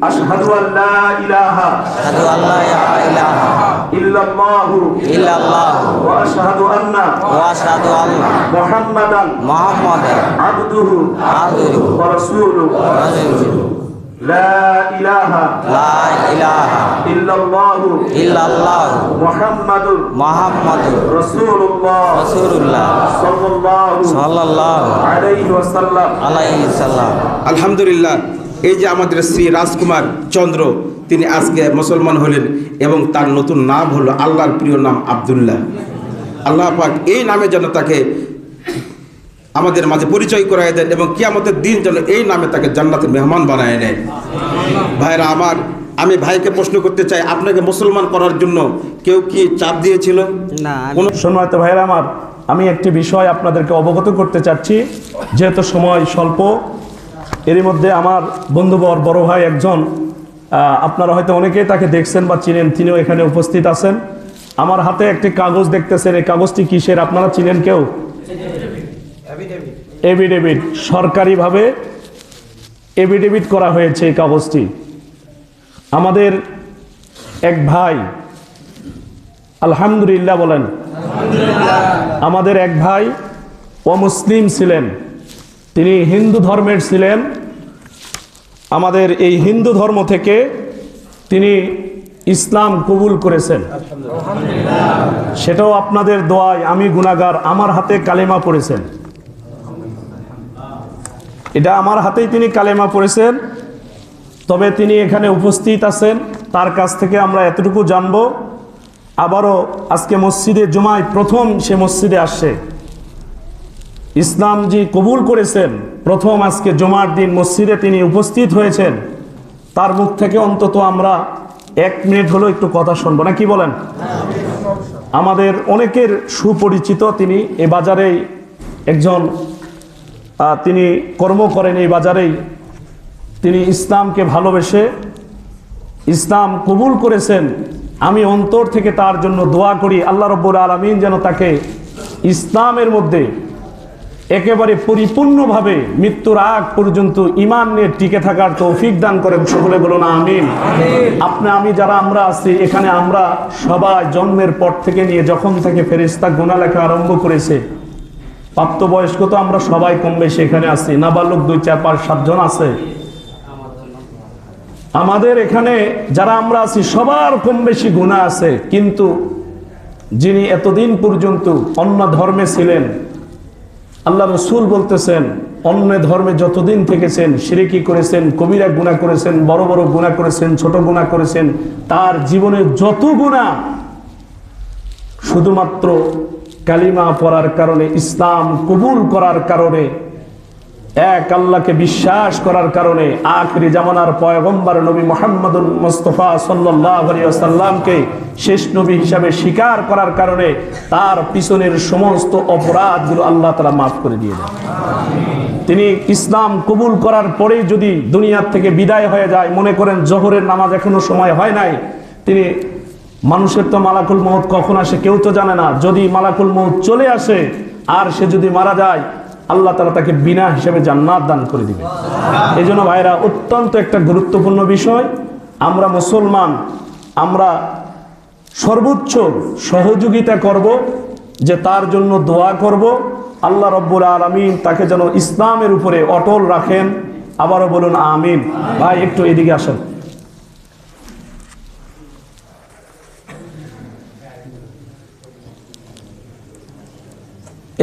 আশহাদু আল্লা ইলাহা আশহাদু আল্লা ইলাহা ইল্লাল্লাহু ইল্লাল্লাহু ওয়া লা ইলাহা লা ইলাহা ইল্লাল্লাহু ইল্লাল্লাহু মুহাম্মাদুর মুহাম্মাদুর রাসূলুল্লাহ রাসূলুল্লাহ সাল্লাল্লাহু সাল্লাল্লাহু আলাইহি ওয়াসাল্লাম আলাইহি আলহামদুলিল্লাহ এই যে আমাদের শ্রী রাজকুমার চন্দ্র তিনি আজকে মুসলমান হলেন এবং তার নতুন নাম হলো আল্লাহর প্রিয় নাম আবদুল্লাহ। আল্লাহ পাক এই নামে যেন তাকে আমাদের মাঝে পরিচয় করাই দেন এবং কিয়ামতের দিন যেন এই নামে তাকে জান্নাতের মেহমান বানায় নেয়। ভাইরা আমার আমি ভাইকে প্রশ্ন করতে চাই আপনাকে মুসলমান করার জন্য কেউ কি চাপ দিয়েছিল? না সম্মানিত ভাইয়েরা আমার আমি একটি বিষয় আপনাদেরকে অবগত করতে চাচ্ছি যেহেতু সময় স্বল্প এরই মধ্যে আমার বন্ধুবর বড় ভাই একজন আপনারা হয়তো অনেকেই তাকে দেখছেন বা চিনেন তিনিও এখানে উপস্থিত আছেন। আমার হাতে একটি কাগজ দেখতেছেন এই কাগজটি কিসের? আপনারা চিনেন কেউ? এভিডেভিট সরকারিভাবে এভিডেভিট করা হয়েছে এই কাগজটি। আমাদের এক ভাই আলহামদুলিল্লাহ বলেন। আমাদের এক ভাই অমুসলিম ছিলেন। তিনি হিন্দু ধর্মের ছিলেন। আমাদের এই হিন্দু ধর্ম থেকে তিনি ইসলাম কবুল করেছেন। সেটাও আপনাদের দোয়ায় আমি গুনাগার আমার হাতে কালেমা পড়েছেন। এটা আমার হাতেই তিনি কালেমা পড়েছেন। তবে তিনি এখানে উপস্থিত আছেন। তার কাছ থেকে আমরা এতটুকু জানব। আবারও আজকে মসজিদে জুমায় প্রথম সে মসজিদে আসছে। ইসলাম জি কবুল করেছেন। প্রথম আজকে জমার দিন মসজিদে তিনি উপস্থিত হয়েছেন। তার মুখ থেকে অন্তত আমরা এক মিনিট হলো একটু কথা শুনব। না কি বলেন? আমাদের অনেকের সুপরিচিত তিনি এ বাজারেই একজন তিনি কর্ম করেন এই বাজারেই। তিনি ইসলামকে ভালোবেসে ইসলাম কবুল করেছেন। আমি অন্তর থেকে তার জন্য দোয়া করি। আল্লাহ রব্বুল আলমিন যেন তাকে ইসলামের মধ্যে একেবারে পরিপূর্ণভাবে মৃত্যুর আগ পর্যন্ত ইমান নিয়ে টিকে থাকার তৌফিক দান করেন সকলে বলুন আমিন। আপনি আমি যারা আমরা আছি এখানে আমরা সবাই জন্মের পর থেকে নিয়ে যখন থেকে ফেরিস্তা গোনা লেখা আরম্ভ করেছে প্রাপ্তবয়স্ক তো আমরা সবাই কম বেশি এখানে আছি নাবালক দুই চার পাঁচ সাতজন আছে। আমাদের এখানে যারা আমরা আছি সবার কম বেশি গুণা আছে কিন্তু যিনি এতদিন পর্যন্ত অন্য ধর্মে ছিলেন আল্লাহ রসুল বলতেছেন, অন্য ধর্মে যতদিন থেকেছেন সিরেকি করেছেন, কবিরা গুণা করেছেন, বড় বড় গুণা করেছেন, ছোট গুণা করেছেন, তার জীবনে যত গুণা শুধুমাত্র কালিমা পড়ার কারণে, ইসলাম কবুল করার কারণে এক আল্লাহকে বিশ্বাস করার কারণে আখরি জামানার পয়গম্বর নবী মোহাম্মদুল মুস্তফা সাল্লামকে শেষ নবী হিসাবে স্বীকার করার কারণে তার পিছনের সমস্ত অপরাধগুলো আল্লাহ তারা মাফ করে দিয়ে দেন। তিনি ইসলাম কবুল করার পরেই যদি দুনিয়ার থেকে বিদায় হয়ে যায়, মনে করেন জহরের নামাজ এখনও সময় হয় নাই, তিনি মানুষের তো মালাকুল মৌত কখন আসে কেউ তো জানে না। যদি মালাকুল মৌত চলে আসে, আর সে যদি মারা যায় আল্লাহ তালা তাকে বিনা হিসেবে জান্নাত দান করে দিবে এই জন্য ভাইরা, অত্যন্ত একটা গুরুত্বপূর্ণ বিষয়, আমরা মুসলমান, আমরা সর্বোচ্চ সহযোগিতা করব, যে তার জন্য দোয়া করব। আল্লাহ রব্বুল আলমিন তাকে যেন ইসলামের উপরে অটল রাখেন। আবারও বলুন, আমিন। ভাই, একটু এদিকে আসেন।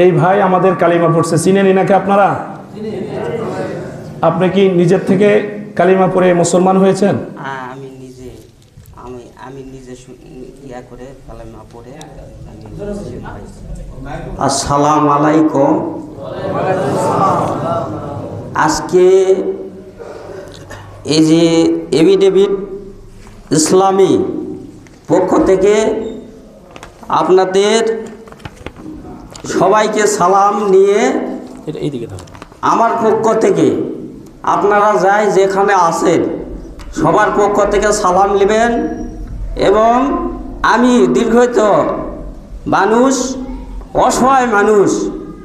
এই ভাই আমাদের কালিমা পড়ছে। চিনেন নাকি আপনারা? আপনি কি নিজের থেকে কালিমা পড়ে মুসলমান হয়েছেন? হ্যাঁ, আমি নিজে আমি আমি নিজে ইয়া করে কালেমা পড়ে আমি মুসলিম আলাইকুম। আজকে এই যে এভিডেভিট ইসলামী পক্ষ থেকে আপনাদের সবাইকে সালাম নিয়ে এইদিকে আমার পক্ষ থেকে আপনারা যাই যেখানে আছেন সবার পক্ষ থেকে সালাম নেবেন এবং আমি দীর্ঘত মানুষ অসহায় মানুষ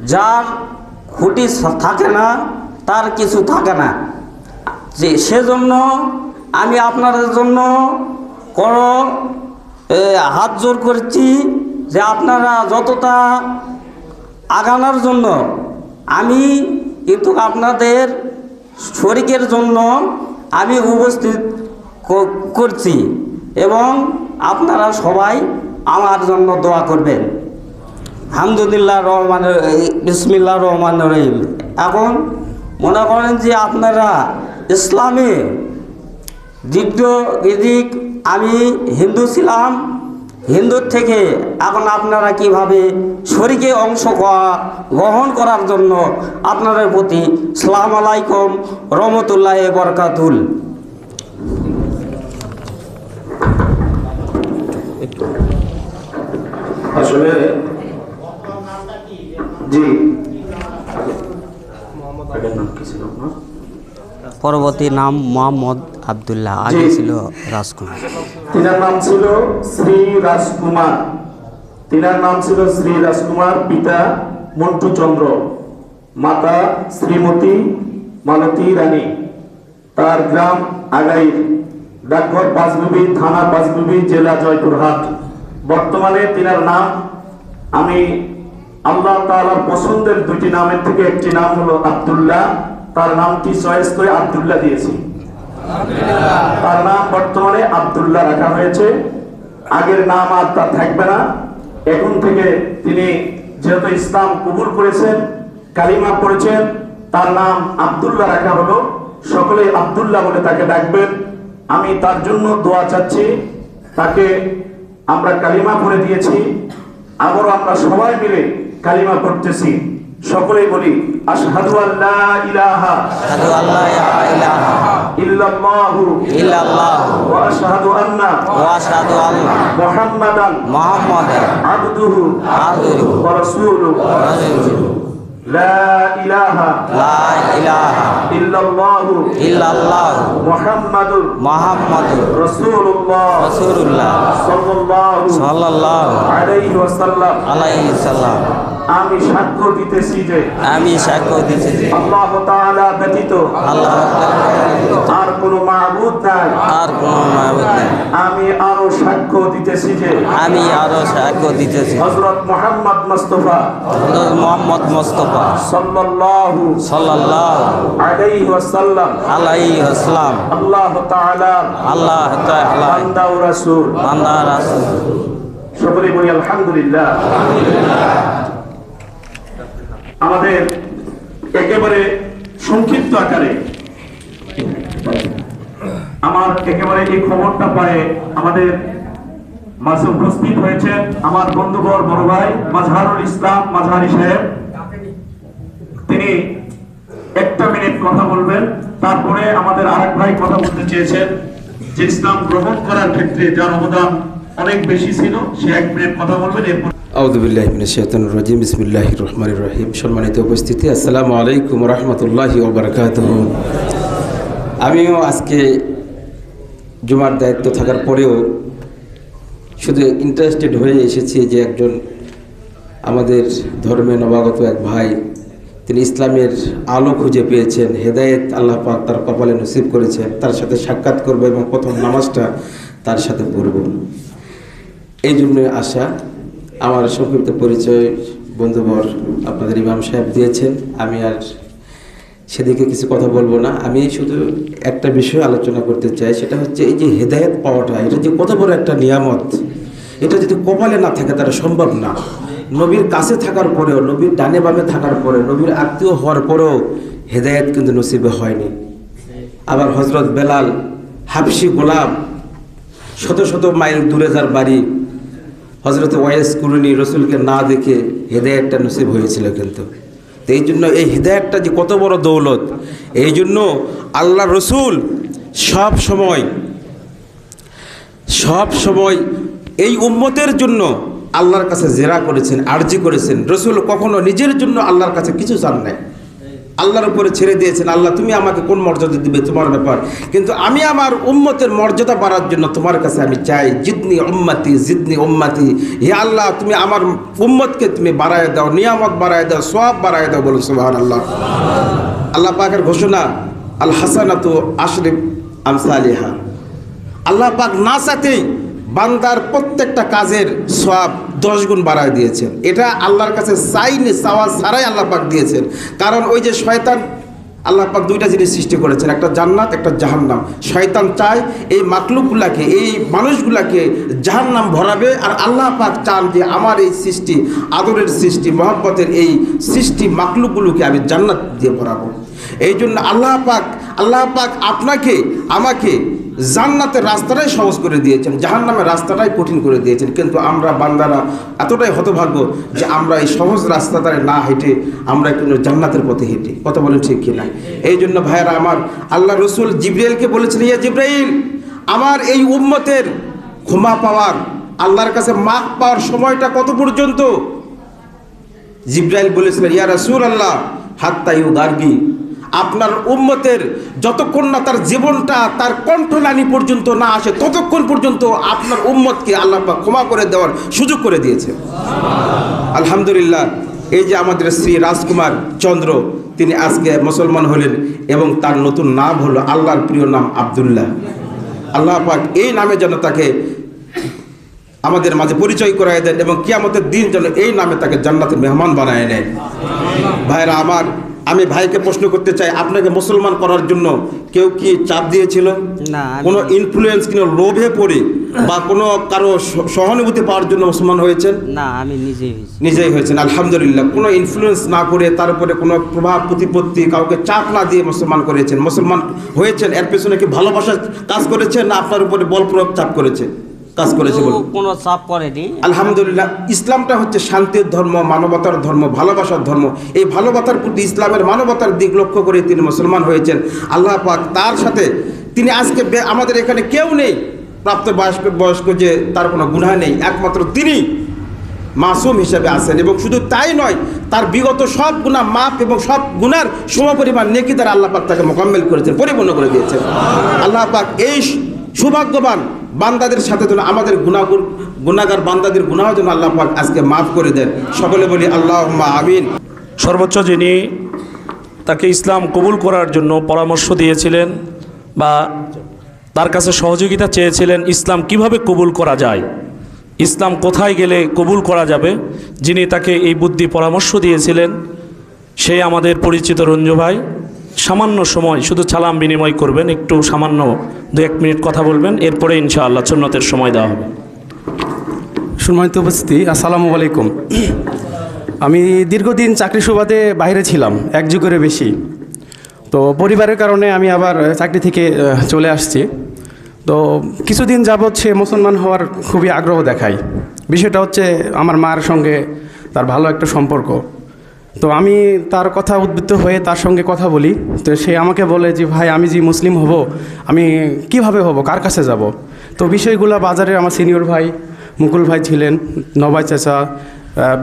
যার খুঁটি থাকে না তার কিছু থাকে না। যে সেজন্য আমি আপনাদের জন্য কোনো হাত জোর করছি যে আপনারা যতটা আগানোর জন্য। আমি কিন্তু আপনাদের শরিকের জন্য আমি উপস্থিত করছি এবং আপনারা সবাই আমার জন্য দোয়া করবেন। হামদুলিল্লাহ রহমান বিসমিল্লা রহমান রহিম। এখন মনে করেন যে আপনারা ইসলামে দিক আমি হিন্দু ছিলাম হিন্দুর থেকে এখন আপনারা কীভাবে শরীকে অংশ গ্রহণ করার জন্য আপনাদের প্রতি সালাম আলাইকুম রহমতুল্লাহ বরকাতুল আসলে জি। এটার নাম কি ছিল আপনার? পরবর্তী নাম মোহাম্মদ আবদুল্লাহ আগে ছিল রাজকুমার। তিনার নাম ছিল শ্রী রাজকুমার। তিনার নাম ছিল শ্রী রাজকুমার পিতা মন্টু চন্দ্র মাতা শ্রীমতী মালতী রানী। তার গ্রাম আগাইর ডাকঘর পাঁচবিবি থানা পাঁচবিবি জেলা জয়পুরহাট। বর্তমানে তিনার নাম আমি আল্লাহ তাআলার পছন্দের দুটি নামের থেকে একটি নাম হলো আব্দুল্লাহ তার নামটি চয়েস করে আব্দুল্লাহ দিয়েছি? তার নাম বর্তমানে আব্দুল্লাহ রাখা হয়েছে। আগের নাম আর তার থাকবে না। এখন থেকে তিনি যেহেতু ইসলাম কবুল করেছেন, কালিমা পড়েছেন, তার নাম আব্দুল্লাহ রাখা হলো। সকলে আব্দুল্লাহ বলে তাকে ডাকবেন। আমি তার জন্য দোয়া চাচ্ছি। তাকে আমরা কালিমা করে দিয়েছি। আবারও আমরা সবাই মিলে কালিমা পড়তেছি। সকলেই বলি আশহাদু আল্লা ইলাহা আশহাদু আল্লা ইলাহা ইল্লাল্লাহু ইল্লাল্লাহ واشهد ان ওয়া আশহাদু আল্লা محمدا মুহাম্মাদান عبده আবদুহু ورسوله ওয়া রাসূলুহু لا اله লা ইলাহা الا الله ইল্লাল্লাহ محمد মুহাম্মাদুর رسول الله রাসূলুল্লাহ صلى الله সাল্লাল্লাহু عليه وسلم আলাইহি সাল্লাম আমি সাক্ষ্য দিতেছি যে আমি সাক্ষ্য দিচ্ছি যে আল্লাহ তাআলা ব্যতীত আল্লাহ আর কোনো মাবুদ নাই। আর কোনো মাবুদ নেই। আমি আরও সাক্ষ্য দিতেছি যে আমি আরও সাক্ষ্য দিতেছি। হযরত মুহাম্মদ মুস্তাফা হযরত মুহাম্মদ মুস্তাফা সাল্লাল্লাহু সাল্লাল্লাহু আলাইহি ওয়াসাল্লাম আলাইহি আসসালাম আল্লাহ তাআলা আল্লাহ তাআলা বান্দা ও রাসূল। বান্দা রাসূল। সকলে বলি আলহামদুলিল্লাহ। আমাদের একেবারে সংক্ষিপ্ত আকারে আমার একেবারে এই খবরটা পায়ে আমাদের মাঝে উপস্থিত হয়েছে আমার বন্ধুবর বড় ভাই মাজহারুল ইসলাম মাজহারি সাহেব। তিনি একটা মিনিট কথা বলবেন, তারপরে আমাদের আরেক ভাই কথা বলতে চেয়েছেন যে ইসলাম গ্রহণ করার ক্ষেত্রে যার অবদান অনেক বেশি ছিল, সে এক মিনিট কথা বলবেন, এরপর আউদুবিল্লাহ শৈতান রাজিম। বিসমিল্লাহ রহমান রহিম। সম্মানিত উপস্থিতি, আসসালামু আলাইকুম রহমতুল্লাহি ওবরাকাত আমিও আজকে জুমার দায়িত্ব থাকার পরেও শুধু ইন্টারেস্টেড হয়ে এসেছি যে একজন আমাদের ধর্মে নবাগত এক ভাই, তিনি ইসলামের আলো খুঁজে পেয়েছেন, হেদায়েত আল্লাহ পাক তার কপালে নসিব করেছেন, তার সাথে সাক্ষাৎ করব এবং প্রথম নামাজটা তার সাথে পড়ব। এই জন্য আশা আমার সংক্ষিপ্ত পরিচয়, বন্ধুবর আপনাদের ইমাম সাহেব দিয়েছেন। আমি আর সেদিকে কিছু কথা বলব না। আমি শুধু একটা বিষয় আলোচনা করতে চাই, সেটা হচ্ছে এই যে হেদায়েত পাওয়াটা, এটা যে কত বড় একটা নিয়ামত, এটা যদি কপালে না থাকে তারা সম্ভব না। নবীর কাছে থাকার পরেও, নবীর ডানে বামে থাকার পরে নবীর আত্মীয় হওয়ার পরেও হেদায়েত কিন্তু নসিবে হয়নি। আবার হজরত বেলাল, হাফসি গোলাম, শত শত মাইল দূরে যার বাড়ি হজরত ওয়াইস কুরুনি রসুলকে না দেখে হেদায়তটা নসিব হয়েছিল কিন্তু। তো এই জন্য এই হৃদায়তটা যে কত বড় দৌলত, এই জন্য আল্লাহ রসুল সব সময় সব সময় এই উম্মতের জন্য আল্লাহর কাছে জেরা করেছেন, আর্জি করেছেন। রসুল কখনো নিজের জন্য আল্লাহর কাছে কিছু চান নাই। আল্লাহর উপরে ছেড়ে দিয়েছেন, আল্লাহ তুমি আমাকে কোন মর্যাদা দিবে তোমার ব্যাপার। কিন্তু আমি আমার উম্মতের মর্যাদা বাড়ার জন্য তোমার কাছে আমি চাই জিদনি উম্মাতি জিদনি উম্মাতি। হে আল্লাহ, তুমি আমার উম্মতকে তুমি বাড়ায় দাও, নিয়ামত বাড়ায় দাও সব বাড়ায় দাও বলো সুবাহান আল্লাহ আল্লাহ পাকের ঘোষণা, আল হাসানাতু আশরিফ আমসালিহা। আল্লাহ পাক না চাতেই বান্দার প্রত্যেকটা কাজের সব দশ গুণ বাড়ায় দিয়েছেন। এটা আল্লাহর কাছে চাইনি চাওয়া ছাড়াই আল্লাহ পাক দিয়েছেন। কারণ ওই যে শয়তান আল্লাহ পাক দুইটা জিনিস সৃষ্টি করেছেন, একটা জান্নাত, একটা জাহান্নাম। শয়তান চায় এই মাকলুকগুলাকে, এই মানুষগুলাকে জাহান্নাম ভরাবে আর আল্লাহ পাক চান যে আমার এই সৃষ্টি, আদরের সৃষ্টি, মহব্বতের এই সৃষ্টি মাকলুকগুলোকে আমি জান্নাত দিয়ে ভরাবো। এই জন্য আল্লাহ পাক আল্লাহ পাক আপনাকে, আমাকে জান্নাতের রাস্তাটাই সহজ করে দিয়েছেন, জাহান্নামের রাস্তাটাই কঠিন করে দিয়েছেন। কিন্তু আমরা বান্দারা এতটাই হতভাগ্য যে আমরা এই সহজ রাস্তাটায় না হেঁটে আমরা কিন্তু জান্নাতের পথে হেঁটে। কথা বলেন ঠিক কিনা এই জন্য ভাইয়েরা আমার, আল্লাহ রসুল জিব্রাইলকে বলেছিলেন, ইয়া জিব্রাইল, আমার এই উম্মতের ক্ষমা পাওয়ার, আল্লাহর কাছে মাপ পাওয়ার সময়টা কত পর্যন্ত? জিব্রাইল বলেছিলেন, ইয়া রাসূল আল্লাহ হাত্তা ইউ গার্গি আপনার উম্মতের যতক্ষণ না তার জীবনটা, তার কণ্ঠলানি পর্যন্ত না আসে, ততক্ষণ পর্যন্ত আপনার উম্মতকে আল্লাহ ক্ষমা করে দেওয়ার সুযোগ করে দিয়েছে। আলহামদুলিল্লাহ, এই যে আমাদের শ্রী রাজকুমার চন্দ্র, তিনি আজকে মুসলমান হলেন এবং তার নতুন নাম হলো আল্লাহর প্রিয় নাম আব্দুল্লাহ। আল্লাহ পাক এই নামে যেন তাকে আমাদের মাঝে পরিচয় করাই দেন এবং কিয়ামতের দিন যেন এই নামে তাকে জান্নাতের মেহমান বানায় নেয়। ভাইরা, আমার আমি ভাইকে প্রশ্ন করতে চাই আপনাকে মুসলমান করার জন্য কেউ কি চাপ দিয়েছিল? না, কোনো ইনফ্লুয়েন্স কিনো লোভে পড়ে বা কোনো কারও সহানুভূতি পাওয়ার জন্য মুসলমান হয়েছেন? না আমি নিজেই নিজেই হয়েছেন আলহামদুলিল্লাহ। কোনো ইনফ্লুয়েন্স না করে তার উপরে কোনো প্রভাব প্রতিপত্তি কাউকে চাপ না দিয়ে মুসলমান করেছেন। মুসলমান হয়েছেন এর পেছনে কি ভালোবাসা কাজ করেছেন না আপনার উপরে বল প্রয়োগ চাপ করেছে? কাজ করেছে কোনো চাপ পড়েনি আলহামদুলিল্লাহ ইসলামটা হচ্ছে শান্তির ধর্ম মানবতার ধর্ম ভালোবাসার ধর্ম। এই ভালোবাসার প্রতি ইসলামের মানবতার দিক লক্ষ্য করে তিনি মুসলমান হয়েছেন। আল্লাহ পাক তার সাথে তিনি আজকে আমাদের এখানে কেউ নেই প্রাপ্ত বয়স্ক বয়স্ক যে তার কোনো গুণা নেই। একমাত্র তিনি মাসুম হিসেবে আছেন এবং শুধু তাই নয় তার বিগত সব গুণা মাপ এবং সব গুনার সমপরিমাণ নেকি তারা আল্লাহ পাক তাকে মোকাম্মেল করেছেন পরিপূর্ণ করে দিয়েছেন। আল্লাহ পাক এই সৌভাগ্যবান বান্দাদের সাথে যেন আমাদের গুণাগুর গুণাগার বান্দাদের গুণাহ যেন আল্লাহ পাক আজকে মাফ করে দেন। সকলে বলি আল্লাহ আমিন। সর্বোচ্চ যিনি তাকে ইসলাম কবুল করার জন্য পরামর্শ দিয়েছিলেন বা তার কাছে সহযোগিতা চেয়েছিলেন ইসলাম কীভাবে কবুল করা যায়, ইসলাম কোথায় গেলে কবুল করা যাবে, যিনি তাকে এই বুদ্ধি পরামর্শ দিয়েছিলেন, সেই আমাদের পরিচিত রঞ্জু ভাই। সামান্য সময় শুধু সালাম বিনিময় করবেন, একটু সামান্য দু এক মিনিট কথা বলবেন, এরপরে ইনশাআল্লাহ সুন্নতের সময় দেওয়া হবে। সম্মানিত উপস্থিতি, আসসালামু আলাইকুম। আমি দীর্ঘদিন চাকরি সুবাদে বাইরে ছিলাম, এক যুগের বেশি। তো পরিবারের কারণে আমি আবার চাকরি থেকে চলে আসছি। তো কিছুদিন যাবৎ সে মুসলমান হওয়ার খুবই আগ্রহ দেখায়। বিষয়টা হচ্ছে আমার মার সঙ্গে তার ভালো একটা সম্পর্ক। তো আমি তার কথা উদ্বৃত্ত হয়ে তার সঙ্গে কথা বলি। তো সে আমাকে বলে যে, ভাই, আমি যে মুসলিম হব, আমি কীভাবে হব? কার কাছে যাব? তো বিষয়গুলো বাজারে আমার সিনিয়র ভাই মুকুল ভাই ছিলেন, নবাই চাচা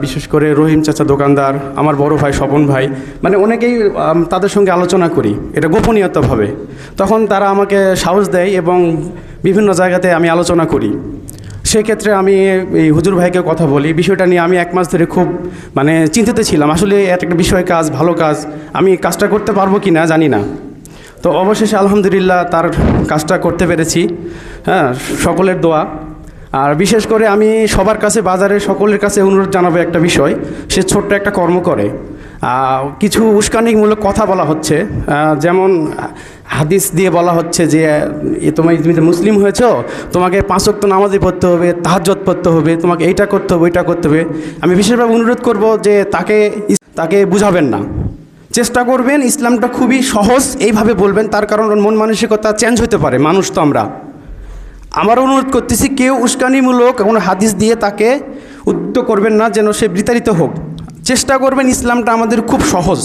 বিশেষ করে রহিম চাচা দোকানদার, আমার বড় ভাই স্বপন ভাই। মানে অনেকেই তাদের সঙ্গে আলোচনা করি, এটা গোপনীয়তাভাবে। তখন তারা আমাকে সাহস দেয় এবং বিভিন্ন জায়গাতে আমি আলোচনা করি। সেক্ষেত্রে আমি এই হুজুর ভাইকে কথা বলি। বিষয়টা নিয়ে আমি এক মাস ধরে খুব মানে চিন্তিত ছিলাম। আসলে একটা বিষয় কাজ, ভালো কাজ। আমি কাজটা করতে পারব কি না জানি না। তো অবশেষে আলহামদুলিল্লাহ তার কাজটা করতে পেরেছি। হ্যাঁ সকলের দোয়া। আর বিশেষ করে আমি সবার কাছে, বাজারে সকলের কাছে অনুরোধ জানাব একটা বিষয়। সে ছোট্ট একটা কর্ম করে। কিছু উস্কানিমূলক কথা বলা হচ্ছে। যেমন হাদিস দিয়ে বলা হচ্ছে যে তোমার তুমি মুসলিম হয়েছো, তোমাকে পাঁচক্ত নামাজি পড়তে হবে তাহাজ্জত পড়তে হবে, তোমাকে এইটা করতে হবে, ওইটা করতে হবে। আমি বিশেষভাবে অনুরোধ করব যে, তাকে তাকে বুঝাবেন না। চেষ্টা করবেন, ইসলামটা খুবই সহজ, এইভাবে বলবেন, তার কারণ মন মানসিকতা চেঞ্জ হতে পারে, মানুষ তো আমরা। আমার অনুরোধ করতেছি, কেউ উস্কানিমূলক কোনো হাদিস দিয়ে তাকে উদ্যোগ করবেন না, যেন সে বিতাড়িত হোক। চেষ্টা করবেন, ইসলামটা আমাদের খুব সহজ।